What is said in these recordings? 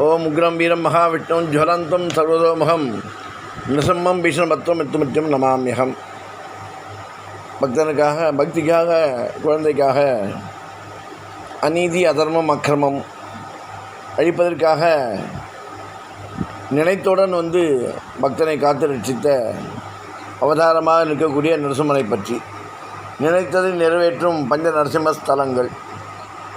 ஓம் உக்ரம் வீரம் மகாவிஷ்ணும் ஜுவலந்தம் சர்வதோமுகம். நிசம்மம் பீஷணபத்வம் மித்துமித்யம் நமாமியகம் பக்தனுக்காக பக்திக்காக குழந்தைக்காக அநீதி அதர்மம் அக்கிரமம் அழிப்பதற்காக நினைத்துடன் வந்து பக்தனை காத்து ரட்சித்த அவதாரமாக நிற்கக்கூடிய நரசிம்மனை பற்றி நினைத்ததை நிறைவேற்றும் பஞ்ச நரசிம்ம ஸ்தலங்கள்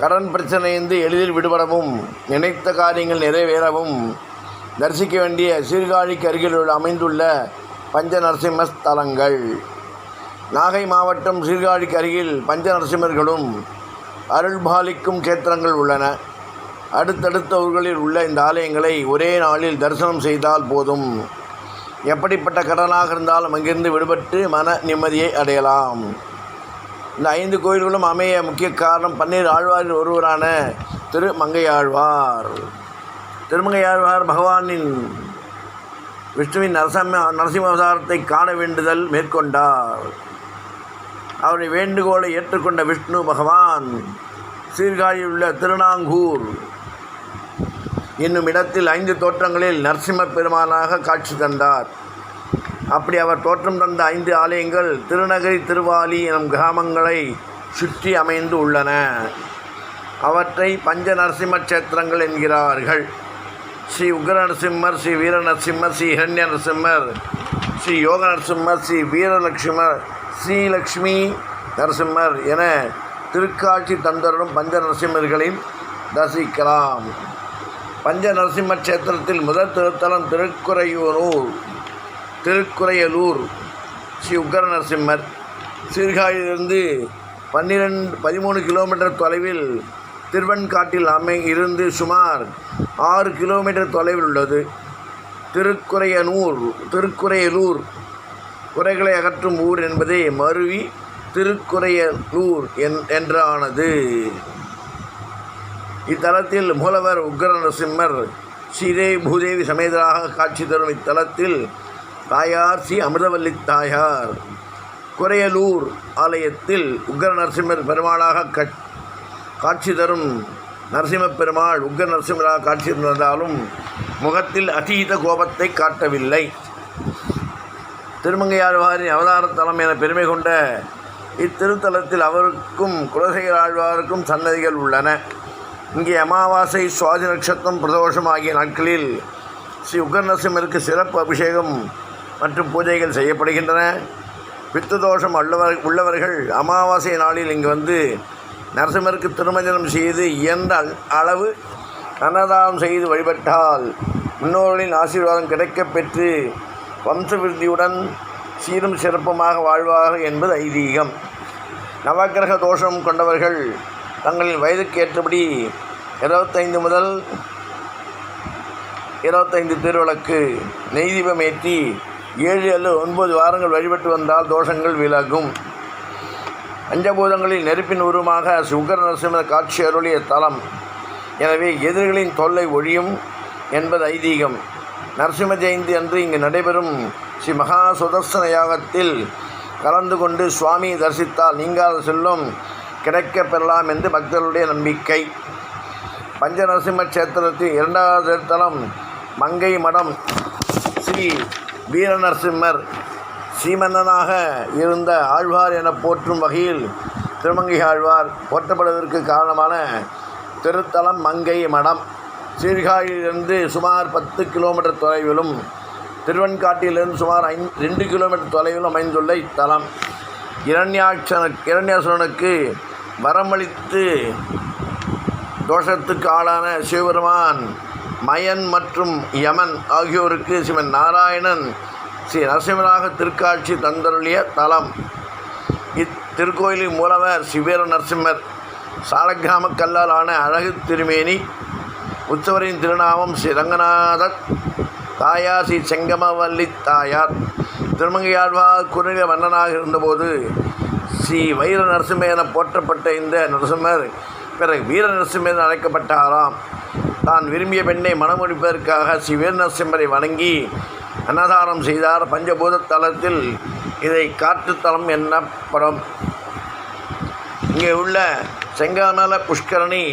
கடன் பிரச்சனையின்றி எளிதில் விடுபடவும் நினைத்த காரியங்கள் நிறைவேறவும் தரிசிக்க வேண்டிய சீர்காழிக்கு அருகில் உள்ள அமைந்துள்ள பஞ்ச நரசிம்ம ஸ்தலங்கள் நாகை மாவட்டம் சீர்காழிக்கு அருகில் பஞ்ச நரசிம்மர்களும் அருள்பாலிக்கும் கேத்திரங்கள் உள்ளன. அடுத்தடுத்த ஊர்களில் உள்ள இந்த ஆலயங்களை ஒரே நாளில் தரிசனம் செய்தால் போதும். எப்படிப்பட்ட கடனாக இருந்தாலும் அங்கிருந்து விடுபட்டு மன நிம்மதியை அடையலாம். இந்த ஐந்து கோயில்களும் அமைய முக்கிய காரணம் பன்னீர் ஆழ்வாரில் ஒருவரான திரு மங்கையாழ்வார் திருமங்கையாழ்வார் பகவானின் விஷ்ணுவின் நரசிம்ம நரசிம்ம அவதாரத்தை காண வேண்டுதல் மேற்கொண்டார். அவருடைய வேண்டுகோளை ஏற்றுக்கொண்ட விஷ்ணு பகவான் சீர்காழியில் உள்ள திருநாங்கூர் என்னும் இடத்தில் ஐந்து தோற்றங்களில் நரசிம்ம பெருமானாக காட்சி தந்தார். அப்படி அவர் தோற்றம் தந்த ஐந்து ஆலயங்கள் திருநகரி திருவாலி எனும் கிராமங்களை சுற்றி அமைந்து உள்ளன. அவற்றை பஞ்ச நரசிம்ம கஷேத்திரங்கள் என்கிறார்கள். ஸ்ரீ உக்ர நரசிம்மர் ஸ்ரீ வீர நரசிம்மர் ஸ்ரீ ஹிரண்ய நரசிம்மர் ஸ்ரீ யோக நரசிம்மர் ஸ்ரீ வீரலட்சுமர் ஸ்ரீலக்ஷ்மி நரசிம்மர் என திருக்காட்சி தந்தரும் பஞ்ச நரசிம்மர்களையும் தரிசிக்கலாம். பஞ்ச நரசிம்ம கஷேத்திரத்தில் முதல் திருத்தலம் திருக்குறையூரூர். திருக்குறையலூர் ஸ்ரீ உக்கர நரசிம்மர் சீர்காழியிலிருந்து பன்னிரெண்டு பதிமூணு கிலோமீட்டர் தொலைவில் திருவன்காட்டில் அமை இருந்து சுமார் ஆறு கிலோமீட்டர் தொலைவில் உள்ளது. திருக்குறையனூர் திருக்குறையலூர் குறைகளை அகற்றும் ஊர் என்பதே மருவி திருக்குறையலூர் என் என்றானது. இத்தலத்தில் மூலவர் உக்ர நரசிம்மர் ஸ்ரீதே பூதேவி சமேதராக காட்சி தரும் இத்தலத்தில் தாயார் ஸ்ரீ அமிர்தவல்லி தாயார் குறையலூர் ஆலயத்தில் உக்ர நரசிம்மர் பெருமாளாக கட் காட்சி தரும் நரசிம்ம பெருமாள் உக்ர நரசிம்மராக காட்சி தந்தாலும் முகத்தில் அதீத கோபத்தை காட்டவில்லை. திருமங்கையாழ்வாரின் அவதார தலம் என பெருமை கொண்ட இத்திருத்தலத்தில் அவருக்கும் குலசேகர ஆழ்வாருக்கும் சன்னதிகள் உள்ளன. இங்கே அமாவாசை சுவாதி நட்சத்திரம் பிரதோஷம் ஆகிய நாட்களில் ஸ்ரீ உக்ர நரசிம்மருக்கு சிறப்பு அபிஷேகம் மற்றும் பூஜைகள் செய்யப்படுகின்றன. பித்து தோஷம் உள்ளவர் உள்ளவர்கள் அமாவாசை நாளில் இங்கு வந்து நரசிம்மருக்கு திருமஞ்சனம் செய்து இயன்ற அளவு அன்னதானம் செய்து வழிபட்டால் முன்னோர்களின் ஆசீர்வாதம் கிடைக்கப் பெற்று வம்சவிருத்தியுடன் சீரும் சிறப்புமாக வாழ்வார்கள் என்பது ஐதீகம். நவக்கிரக தோஷம் கொண்டவர்கள் தங்களின் வயதுக்கு ஏற்றபடி இருபத்தைந்து முதல் இருபத்தைந்து திருவிளக்கு நெய் தீபம் ஏற்றி ஏழு அல்லது ஒன்பது வாரங்கள் வழிபட்டு வந்தால் தோஷங்கள் விலகும். பஞ்சபூதங்களில் நெருப்பின் உருவமாக சுகர நரசிம்ம காட்சி அருளிய தலம். எனவே எதிரிகளின் தொல்லை ஒழியும் என்பது ஐதீகம். நரசிம்ம ஜெயந்தி அன்று இங்கு நடைபெறும் ஸ்ரீ மகா சுதர்சன யாகத்தில் கலந்து கொண்டு சுவாமியை தரிசித்தால் நீங்காத செல்லும் கிடைக்கப் பெறலாம் என்று பக்தர்களுடைய நம்பிக்கை. பஞ்ச நரசிம்ம கஷேத்திரத்தின் இரண்டாவது தலம் மங்கை மடம் ஸ்ரீ வீர நரசிம்மர் சீமன்னனாக இருந்த ஆழ்வார் என போற்றும் வகையில் திருமங்கை ஆழ்வார் போற்றப்படுவதற்கு காரணமான திருத்தலம் மங்கை மடம். சீர்காழியிலிருந்து சுமார் பத்து கிலோமீட்டர் தொலைவிலும் திருவன்காட்டியிலிருந்து சுமார் ஐந் ரெண்டு கிலோமீட்டர் தொலைவில் அமைந்துள்ள இத்தலம். இரண்யாட்சன இரண்யாசுரனுக்கு வரமளித்து தோஷத்துக்கு ஆளான சிவபெருமான் மயன் மற்றும் யமன் ஆகியோருக்கு சிவன் நாராயணன் ஸ்ரீ நரசிம்மராக திருக்காட்சி தந்தருளிய தலம். இத்திருக்கோயிலின் மூலவர் சிவேர நரசிம்மர். சாலக்கிராம கல்லால் ஆன அழகு திருமேனி. உற்சவரின் திருநாமம் ஸ்ரீ ரங்கநாதர். தாயார் ஸ்ரீ செங்கமவல்லி தாயார். திருமங்கையாழ்வார் குறுநில மன்னனாக இருந்தபோது ஸ்ரீ வைர நரசிம்ம என போற்றப்பட்ட இந்த நரசிம்மர் பிறகு வீர நரசிம்மர் என அழைக்கப்பட்டாராம். தான் விரும்பிய பெண்ணை மனமுடிப்பதற்காக ஸ்ரீ நரசிம்மரை வணங்கி அன்னதானம் செய்தார். பஞ்சபூத தலத்தில் இதை காற்றுத்தலம் என்னப்படும்? இங்கே உள்ள செங்காமல புஷ்கரணி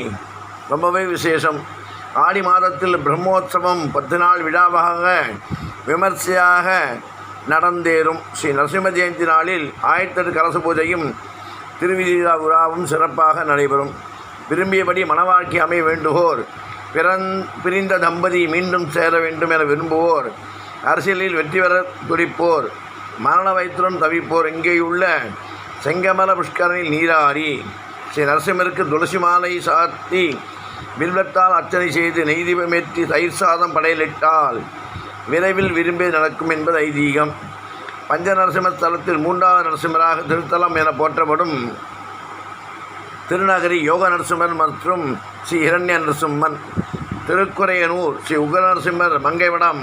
ரொம்பவே விசேஷம். ஆடி மாதத்தில் பிரம்மோற்சவம் பத்து நாள் விழாவாக விமர்சையாக நடந்தேறும். ஸ்ரீ நரசிம்ம ஜெயந்தி நாளில் ஆயிரத்தெட்டு கலச பூஜையும் திருவிழா விழாவும் சிறப்பாக நடைபெறும். விரும்பியபடி மணவாழ்க்கை அமைய வேண்டுகோர் பிறந் பிரிந்த தம்பதி மீண்டும் சேர வேண்டும் என விரும்புவோர். அரசியலில் வெற்றி பெற துடிப்போர். மரண வயிற்றுடன் தவிப்போர். இங்கேயுள்ள செங்கமல புஷ்கரனில் நீராடி. ஸ்ரீ நரசிம்மருக்கு துளசி மாலை சாத்தி வில்வத்தால் அர்ச்சனை செய்து நெய்தீபமேற்றி தயிர் சாதம் படையலிட்டால் விரைவில் விரும்பி நடக்கும் என்பது ஐதீகம். பஞ்ச நரசிம்ம தலத்தில் மூன்றாவது நரசிம்மராக திருத்தலம் என போற்றப்படும் திருநகரி யோக நரசிம்மர் மற்றும் ஸ்ரீ இரண்ய நரசிம்மன் திருக்குறையனூர் ஸ்ரீ உக்ர நரசிம்மர் மங்கைமடம்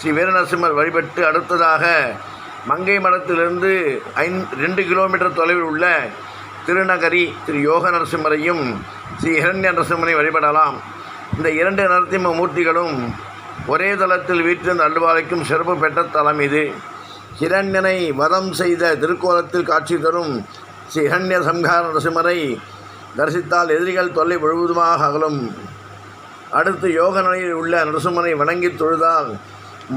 ஸ்ரீ வீரநரசிம்மர் வழிபட்டு அடுத்ததாக மங்கை மடத்திலிருந்து ஐந் ரெண்டு கிலோமீட்டர் தொலைவில் உள்ள திருநகரி திரு யோக நரசிம்மரையும் ஸ்ரீ இரண்ய நரசிம்மனை வழிபடலாம். இந்த இரண்டு நரசிம்ம மூர்த்திகளும் ஒரே தளத்தில் வீட்டிலிருந்து அல்வாளைக்கும் சிறப்பு பெற்ற தலம் இது. ஹிரண்யனை வதம் செய்த திருக்கோலத்தில் காட்சி தரும் ஸ்ரீ ஹிரண்ய சம்ஹார நரசிம்மரை தரிசித்தால் எதிரிகள் தொல்லை முழுவதுமாக அகலும். அடுத்து யோக நிலையில் உள்ள நரசிம்மனை வணங்கி தொழுதால்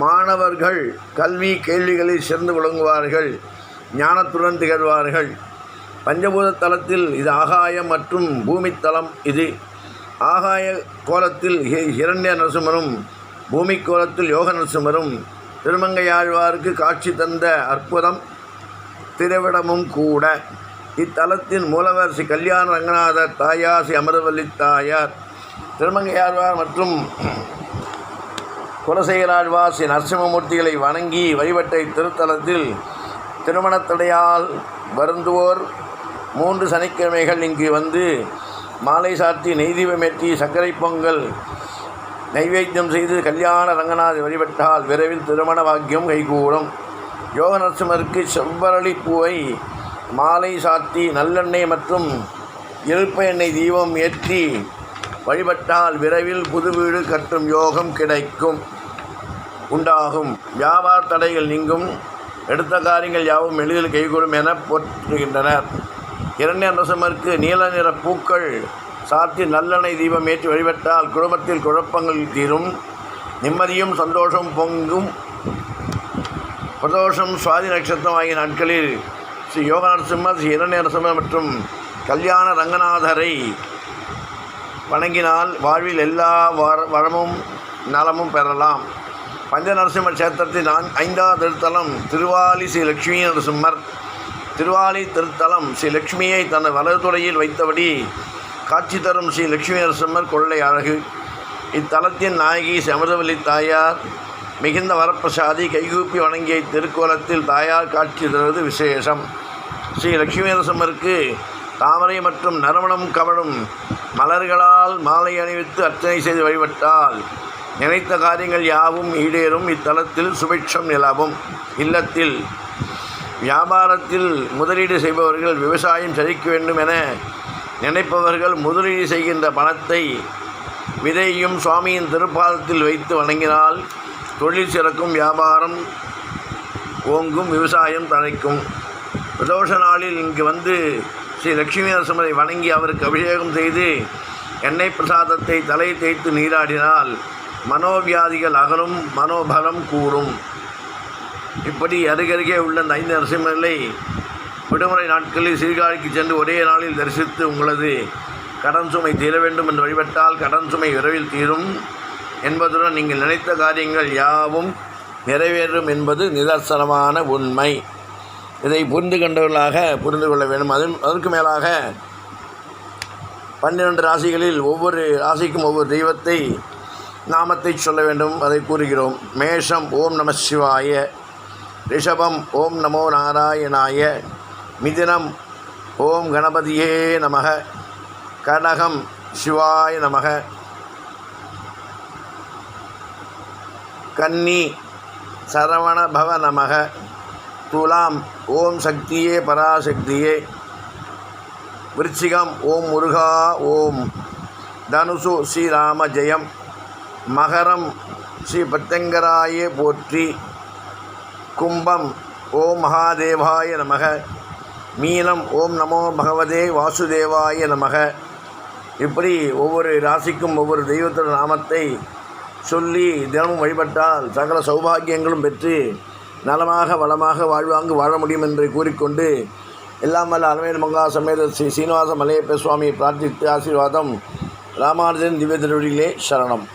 மாணவர்கள் கல்வி கேள்விகளில் சிறந்து விளங்குவார்கள் ஞானத்துடன் திகழ்வார்கள். பஞ்சபூத தலத்தில் இது ஆகாயம் மற்றும் பூமி தலம் இது. ஆகாய கோலத்தில் இரண்ய ஹிரண்ய நரசிம்மரும் பூமி கோலத்தில் யோக நரசிம்மரும் திருமங்கையாழ்வாருக்கு காட்சி தந்த அற்புதம் திருவிடமும் கூட. இத்தலத்தின் மூலவர் ஸ்ரீ கல்யாண ரங்கநாதர் தாயார் ஸ்ரீ அமரவல்லி தாயார் திருமங்கையாழ்வார் மற்றும் குலசேகராழ்வார் ஸ்ரீ நரசிம்மமூர்த்திகளை வணங்கி வழிபட்ட இத்திருத்தலத்தில் திருமணத்தடையால் வருந்துவோர் மூன்று சனிக்கிழமைகள் இங்கு வந்து மாலை சாத்தி நெய்தீபமேற்றி சர்க்கரை பொங்கல் நைவேத்தியம் செய்து கல்யாண ரங்கநாத வழிபட்டால் விரைவில் திருமண பாக்கியம் கைகூடும். யோக நரசிம்மருக்கு செவ்வரளி பூவை மாலை சாத்தி நல்லெண்ணெய் மற்றும் இழுப்ப எண்ணெய் தீபம் ஏற்றி வழிபட்டால் விரைவில் புது வீடு கட்டும் யோகம் கிடைக்கும். உண்டாகும். வியாபார தடைகள் நீங்கும். எடுத்த காரியங்கள் யாவும் எளிதில் கைகூடும் என போற்றுகின்றனர். இரண்டே நரசிம்மருக்கு நீல நிற பூக்கள் சாத்தி நல்லெண்ணெய் தீபம் ஏற்றி வழிபட்டால் குடும்பத்தில் குழப்பங்கள் தீரும். நிம்மதியும் சந்தோஷம் பொங்கும். பிரதோஷம் சுவாதி நட்சத்திரம் ஆகிய நாட்களில் ஸ்ரீ யோக நரசிம்ம ஸ்ரீ இரண்ய மற்றும் கல்யாண ரங்கநாதரை வணங்கினால் வாழ்வில் எல்லா வர வரமும் நலமும் பெறலாம். பஞ்ச நரசிம்ம கஷேத்திரத்தின் நான் ஐந்தாவது திருத்தலம் திருவாலி ஸ்ரீ லக்ஷ்மி நரசிம்மர். திருவாலி திருத்தலம் ஸ்ரீ லக்ஷ்மியை தனது வலதுறையில் வைத்தபடி காட்சி தரும் ஸ்ரீ லக்ஷ்மி நரசிம்மர் கொள்ளை அழகு. இத்தலத்தின் நாயகி ஸ்ரீ அமிர்தவல்லி தாயார் மிகுந்த வரப்பிரசாதி கைகூப்பி வணங்கிய திருக்கோலத்தில் தாயார் காட்சி தருவது விசேஷம். ஸ்ரீ லட்சுமி நரசிம்மருக்கு தாமரை மற்றும் நறுமணம் கவழும் மலர்களால் மாலை அணிவித்து அர்ச்சனை செய்து வழிபட்டால் நினைத்த காரியங்கள் யாவும் ஈடேறும். இத்தலத்தில் சுபிட்சம் நிலவும். இல்லத்தில் வியாபாரத்தில் முதலீடு செய்பவர்கள் விவசாயம் செழிக்க வேண்டும் என நினைப்பவர்கள் முதலீடு செய்கின்ற பணத்தை விதையும் சுவாமியின் திருப்பாதத்தில் வைத்து வணங்கினால் தொழில் சிறக்கும் வியாபாரம் ஓங்கும் விவசாயம் தழைக்கும். பிரதோஷ நாளில் இங்கு வந்து ஸ்ரீ லக்ஷ்மி நரசிம்மரை வணங்கி அவருக்கு அபிஷேகம் செய்து எண்ணெய் பிரசாதத்தை தலை தேய்த்து நீராடினால் மனோவியாதிகள் அகலும் மனோபலம் கூடும். இப்படி அருகருகே உள்ள இந்த ஐந்து நரசிம்மர்களை விடுமுறை நாட்களில் சீர்காழிக்கு சென்று ஒரே நாளில் தரிசித்து உங்களது கடன் சுமை தீர வேண்டும் என்று வழிபட்டால் கடன் சுமை விரைவில் தீரும். என்பதுடன் நீங்கள் நினைத்த காரியங்கள் யாவும் நிறைவேறும் என்பது நிதர்சனமான உண்மை. இதை புரிந்து கொண்டவர்களாக புரிந்து கொள்ள வேண்டும். அது அதற்கு மேலாக பன்னிரண்டு ராசிகளில் ஒவ்வொரு ராசிக்கும் ஒவ்வொரு தெய்வத்தை நாமத்தை சொல்ல வேண்டும். அதை கூறுகிறோம். மேஷம் ஓம் நம சிவாய. ரிஷபம் ஓம் நமோ நாராயணாய. மிதினம் ஓம் கணபதியே நமக. கடகம் சிவாய நமக. கன்னி சரவண பவ நமக. துலாம் ஓம் சக்தியே பராசக்தியே. விருச்சிகம் ஓம் முருகா ஓம். தனுசு ஸ்ரீராம ஜெயம். மகரம் ஸ்ரீ பத்தங்கராயே போற்றி. கும்பம் ஓம் மகாதேவாய நமக. மீனம் ஓம் நமோ பகவதே வாசுதேவாய நமக. இப்படி ஒவ்வொரு ராசிக்கும் ஒவ்வொரு தெய்வத்தோட நாமத்தை சொல்லி தினமும் வழிபட்டால் சகல சௌபாகியங்களும் பெற்று நலமாக வளமாக வாழ்வாங்கு வாழ முடியும் என்று கூறிக்கொண்டு எல்லாம் வல்ல அலமேல் மங்கா சமேத ஸ்ரீ சீனிவாச மலையப்ப சுவாமியை பிரார்த்தித்து ஆசீர்வாதம். ராமானுஜன் திவ்ய திருவடிகளே சரணம்.